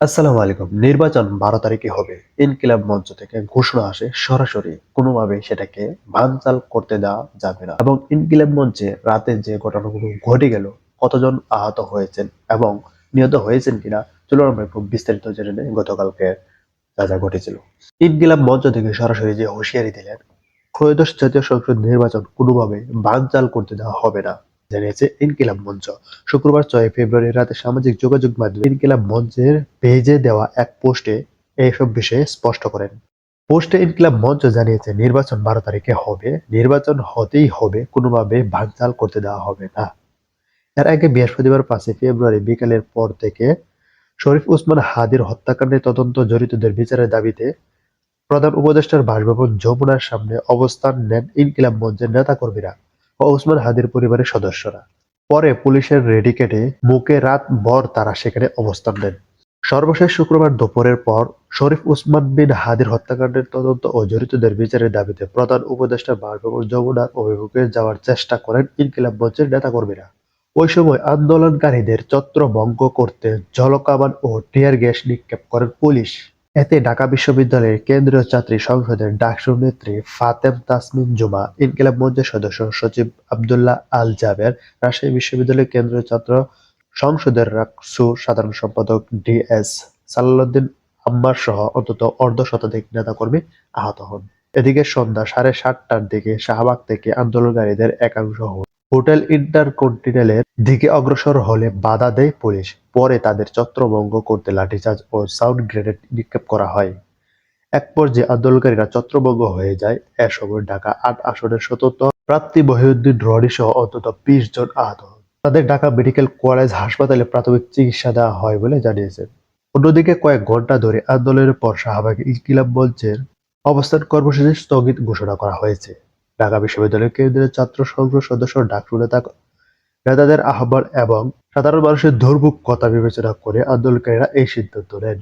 আসসালামু আলাইকুম। নির্বাচন বারো তারিখে হবে। ইনকিলাব মঞ্চ থেকে ঘোষণা আসে সরাসরি। কোনোভাবে সেটাকে ভাঙচাল করতে দেওয়া যাবে না। এবং ইনকিলাব মঞ্চে রাতে যে ঘটনাগুলো ঘটে গেল, কতজন আহত হয়েছেন এবং নিহত হয়েছেন কিনা আমরা একটু বিস্তারিত জেনে নেই। গতকালকে যা যা ঘটেছিল। ইনকিলাব মঞ্চ থেকে সরাসরি যে হুঁশিয়ারি দিলেন, ত্রয়োদশ জাতীয় সংসদ নির্বাচন কোনোভাবে বানচাল করতে দেওয়া হবে না। জানিয়েছে ইনকিলাব মঞ্চ। শুক্রবার ছয় ফেব্রুয়ারি রাতে সামাজিক যোগাযোগ মাধ্যমে ইনকিলাব মঞ্চের পেজে দেওয়া এক পোস্টে এইসব বিষয়ে স্পষ্ট করেন। পোস্টে ইনকিলাব মঞ্চ জানিয়েছে, নির্বাচন বারো তারিখে হবে। নির্বাচন হতেই হবে। কোনোভাবে ভাঙচাল করতে দেওয়া হবে না। এর আগে বৃহস্পতিবার পাঁচই ফেব্রুয়ারি বিকালের পর থেকে শরীফ উসমান হাদির হত্যাকাণ্ডে তদন্ত জড়িতদের বিচারের দাবিতে প্রধান উপদেষ্টার বাসভবন যমুনার সামনে অবস্থান নেন ইনকিলাব মঞ্চের নেতাকর্মীরা। ও উসমান হাদির পরিবারের সদস্যরা। পরে পুলিশের রেডিকেটে মুখে রাত ভর তারা সেখানে অবস্থান নেন। সর্বশেষ শুক্রবার দুপুরের পর শরীফ উসমান বিন হাদির হত্যাকাণ্ডের তদন্ত ও জড়িতদের বিচারের দাবিতে প্রধান উপদেষ্টা বাসভবন যমুনার অভিমুখে যাওয়ার চেষ্টা করেন ইনকিলাব মঞ্চের নেতাকর্মীরা। ওই সময় আন্দোলনকারীদের ছত্রভঙ্গ করতে জলকামান ও টিয়ার গ্যাস নিক্ষেপ করেন পুলিশ। এতে ঢাকা বিশ্ববিদ্যালয়ের কেন্দ্রীয় ছাত্রী সংসদের ডাকসুর নেত্রী ফাতেম তাসমিন জুমা, ইনকিলাব মঞ্চের সদস্য সচিব আবদুল্লাহ আল জাবের, রাজশাহী বিশ্ববিদ্যালয়ের কেন্দ্রীয় ছাত্র সংসদের রাকসু সাধারণ সম্পাদক ডি এস সালাউদ্দিন আম্মার সহ অন্তত অর্ধ শতাধিক নেতাকর্মী আহত হন। এদিকে সন্ধ্যা সাড়ে সাতটার দিকে শাহবাগ থেকে আন্দোলনকারীদের একাংশ হোটেল ইন্টারকন্টিনেন্টালের দিকে অগ্রসর হলে বাধা দেয় পুলিশ। পরে তাদের ছত্রভঙ্গ করতে লাঠিচার্জ ও সাউন্ড গ্রেনেড নিক্ষেপ করা হয়। এক পর্যায়ে আন্দোলনকারীরা ছত্রভঙ্গ হয়ে যায়। এ সময় ঢাকা আট আসনের স্বতন্ত্র প্রাপ্তি মহিউদ্দিন রনি সহ অন্তত বিশ জন আহত তাদের ঢাকা মেডিকেল কলেজ হাসপাতালে প্রাথমিক চিকিৎসা দেওয়া হয় বলে জানিয়েছেন। অন্যদিকে কয়েক ঘণ্টা ধরে আন্দোলনের পর শাহবাগে ইনকিলাব মঞ্চের অবস্থান কর্মসূচি স্থগিত ঘোষণা করা হয়েছে। ঢাকা বিশ্ববিদ্যালয়ের কেন্দ্রীয় ছাত্র সংসদ সদস্য ডাকসু নেতা নেতাদের আহ্বান এবং সাধারণ মানুষের দুর্ভোগ কথা বিবেচনা করে আন্দোলনকারীরা এই সিদ্ধান্ত নেন।